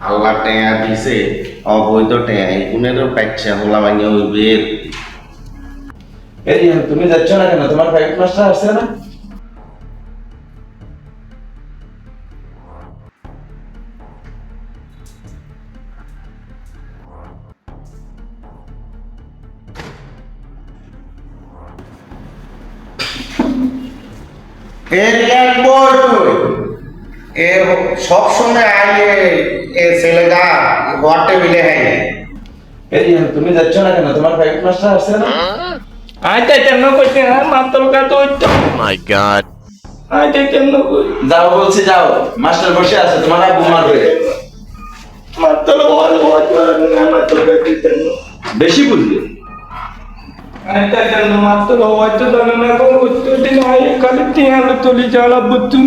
আল্লাহ টেয়া দিছে অবৈধ টেয়া এগুনেরও বাচ্চা হলা মানে ওই বের এই তুমি যাচ্ছ না কেন তোমার প্রাইভেট মাস্টার আসছে না এর এক বই এ सब समय आइए ये ছেলেটা ঘর টেবিলে হ্যাঁ এই তুমি যাচ্ছ না কেন? তোমার প্রাইভেট মাস্টার আসছে না? আইতে কেন কইতে না হ্যাঁ, মাতল কা তো মাই গড আইতে কেন যাও বলছি যাও। মাস্টার বসে আছে তোমার আব্বু মারবে মাতল বল বল না মাতল কইতে বেশি বুঝবে। আইতে কেন মাতল হয়তো জানা না কোন উত্তর দিন আই কাল তুলি চালা বুতুন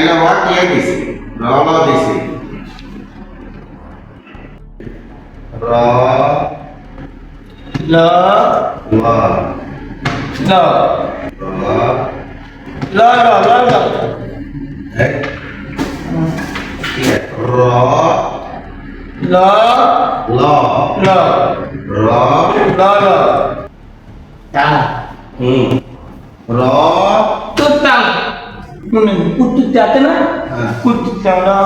কাইলা ওয়া টিআই দিছি র ল দিছি র ল ওয়া ল ল ল ল ল এক র ল ল ল র ল ল ta ừ r tút tăng मुन्ने कुत्ते आते ना? हाँ। कुत्ते चंगा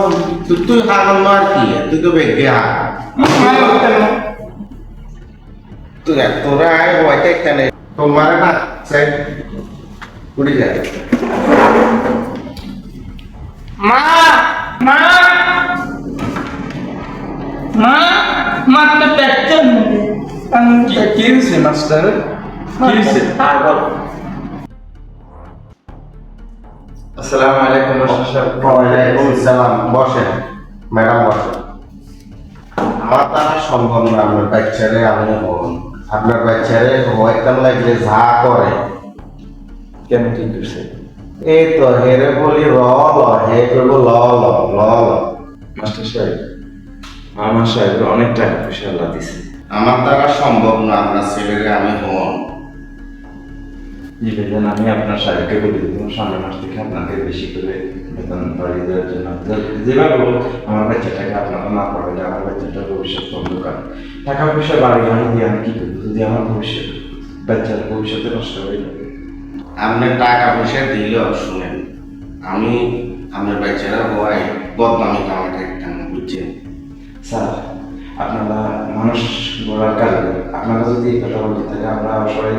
तो तू हागल मारती है तू तो कब गया। मैं बोलता हूँ तू यार तोरा आए वो ऐसे कहने तो मारा ना सही उड़ जाए माँ माँ। माँ माँ तो पैचर मुझे। किल से मास्टर। किल से। हाँ बोल। আসসালামু আলাইকুম সাহেব। ওয়ালাইকুম সালাম। বসেন। ম্যাডাম বসেন। আমার দ্বারা সম্ভব না আপনার বাচ্চারে আমি হন আপনার বাচ্চারে হয়তাম লাগলে যা করে। কেন কি করছে? এই তো হেরে বলি র ল হে করব ল ল ল ল। মাস্টার সাহেব আমার সাহেব অনেক টাকা পয়সা আল্লাহ দিছে। আমার দ্বারা সম্ভব না আপনার ছেলেরে আমি হন আমি আপনার সাহেবকে বলে দেবো সামনের মাস থেকে আপনাকে বেশি করে বেতন বাড়িয়ে দেওয়ার জন্য যেভাবে হোক আমার বাচ্চাটাকে আপনারা না পড়ালে আমার বাচ্চাটার ভবিষ্যৎ অন্ধকার টাকা পয়সা বাড়ি গাড়ি দিয়ে আমি কি করব? যদি আমার ভবিষ্যৎ বাচ্চার ভবিষ্যতে নষ্ট হয়ে যাবে আপনি টাকা পয়সা দিলেও শুনেন আমি আমার বাচ্চারা হওয়ায় বদনামি থাকতাম না, বুঝছেন? স্যার আপনারা মানুষ গড়ার কাজে আপনারা যদি এই কথা বলতে থাকে আমরা সবাই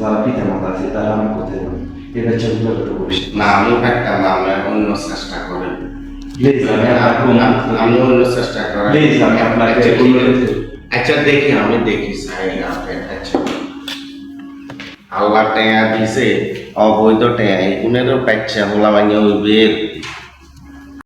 যারা পিতা মাতা আছে তারা আমার কোথায় বলি এই বাচ্চাগুলোর তো ভবিষ্যৎ না আমি থাকতাম না আমরা অন্য চেষ্টা করেন। প্লিজ আমি আমি অন্য চেষ্টা করেন। প্লিজ আমি আপনাকে আচ্ছা। করি। আচ্ছা দেখি আমি দেখি চাই আপনি আচ্ছা। আল্লাহ টেয়া দিছে অবৈধ টেয়া এগুনেরও বাচ্চা হলা মানে ওই বের।